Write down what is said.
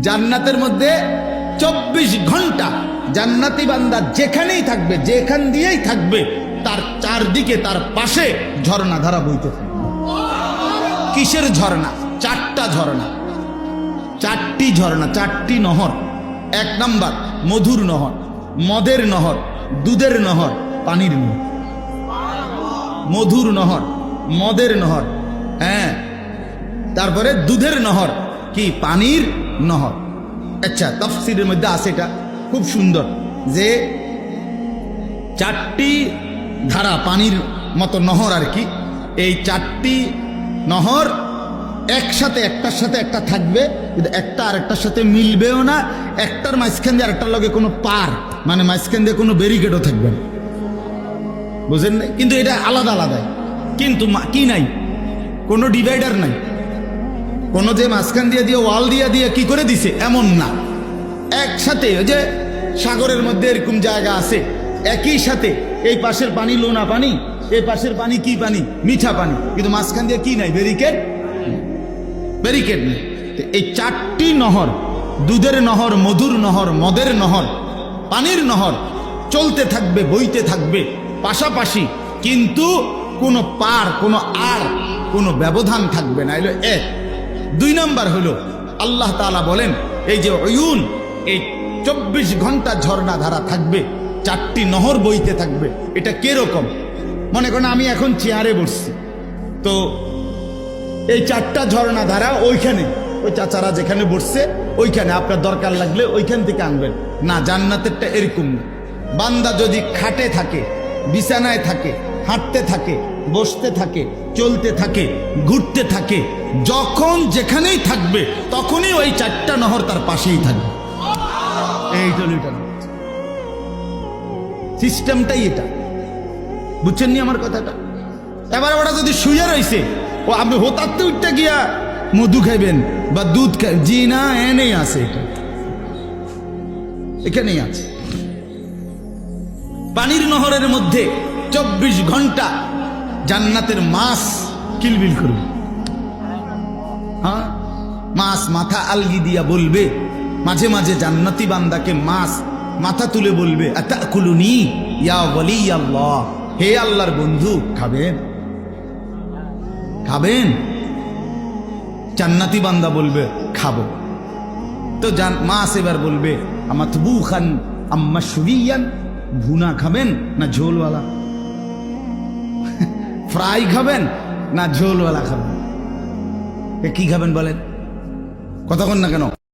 জান্নাতের মধ্যে চব্বিশ ঘণ্টা জান্নাতি বান্দা যেখানেই থাকবে, যেখান দিয়েই থাকবে, তার চারদিকে, তার পাশে ঝর্ণা ধারা বইতে থাকবে। কিসের ঝর্ণা? চারটা ঝর্ণা। চারটি ঝর্ণা, চারটি নহর। এক নাম্বার, মধুর নহর, মদের নহর, দুধের নহর, পানির নহর। মধুর নহর, মদের নহর হ্যাঁ। তারপরে দুধের নহর, কি? পানির নহর। আচ্ছা তফসিরের মধ্যে আছে এটা। খুব সুন্দর। যে চারটি ধারা পানির মতো নহর আর কি, এই চারটি নহর একসাথে, একটার সাথে একটা থাকবে, কিন্তু একটা আরেকটার সাথে মিলবেও না। একটার মাঝখান দিয়ে আরেকটার লগে কোনো পার মানে মাঝখান দিয়ে কোনো ব্যারিকেডও থাকবে না। বুঝেন কিন্তু এটা আলাদা আলাদাই। কিন্তু কি নাই? কোনো ডিভাইডার নাই। কোনো যে মাঝখান দিয়ে দিয়ে, ওয়াল দিয়ে দিয়ে কি করে দিছে? এমন না। একসাথে ওই যে সাগরের মধ্যে এরকম জায়গা আছে, একই সাথে। এই পাশের পানি লোনা পানি, এই পাশের পানি কি পানি? মিঠা পানি। কিন্তু মাঝখান দিয়ে কি নাই? ব্যারিকেড ব্যারিকেড নেই। এই চারটি নহর, দুধের নহর, মধুর নহর, মদের নহর, পানির নহর, চলতে থাকবে, বইতে থাকবে, পাশাপাশি কিন্তু কোনো পার, কোনো আর, কোনো ব্যবধান থাকবে না। এলো এক। দুই নম্বর হলো, আল্লাহ তাআলা বলেন, এই যে অয়ুন এই চব্বিশ ঘণ্টা ঝর্ণা ধারা থাকবে, চারটি নহর বইতে থাকবে, এটা কীরকম? মনে করেন আমি এখন চেয়ারে বসছি, তো এই চারটা ঝর্ণা ধারা ওইখানে, ওই চাচারা যেখানে বসছে, ওইখানে আপনার দরকার লাগলে ওইখান থেকে আনবেন, না জান্নাতেরটা এরকম বান্দা যদি খাটে থাকে, বিছানায় থাকে, হাঁটতে থাকে বসতে থাকে, চলতে থাকে, ঘুরতে থাকে। যখন যেখানেই থাকবে, তখনই ওই চারটা নহর তার পাশেই থাকবে। ওইটা সিস্টেমটাই এটা। বুঝছেন নি আমার কথাটা? এবার ওটা যদি শুয়ে রয়েছে ও আপনি হোতাতে উঠতে গিয়া মধু খাইবেন বা দুধ খাই জি না, এনেই আছে এটা। এখানেই আছে। পানির নহরের মধ্যে চব্বিশ ঘণ্টা জান্নাতের মাছ কিলবিল করবে। হ্যাঁ? মাছ মাথা আলগি দিয়া বলবে, মাঝে মাঝে জান্নাতি বান্দাকে মাছ মাথা তুলে বলবে ইয়া আল্লাহ হে আল্লাহর বন্ধু, খাবেন? খাবেন? জান্নাতি বান্দা বলবে, খাব। তো মাছ এবার বলবে আমার তবু খান আম্মা সুবিয়ান ভুনা খাবেন না ঝোলওয়ালা? ফ্রাই খাবেন না ঝোলওয়ালা খাবেন? কি খাবেন বলেন? কতক্ষণ না কেন?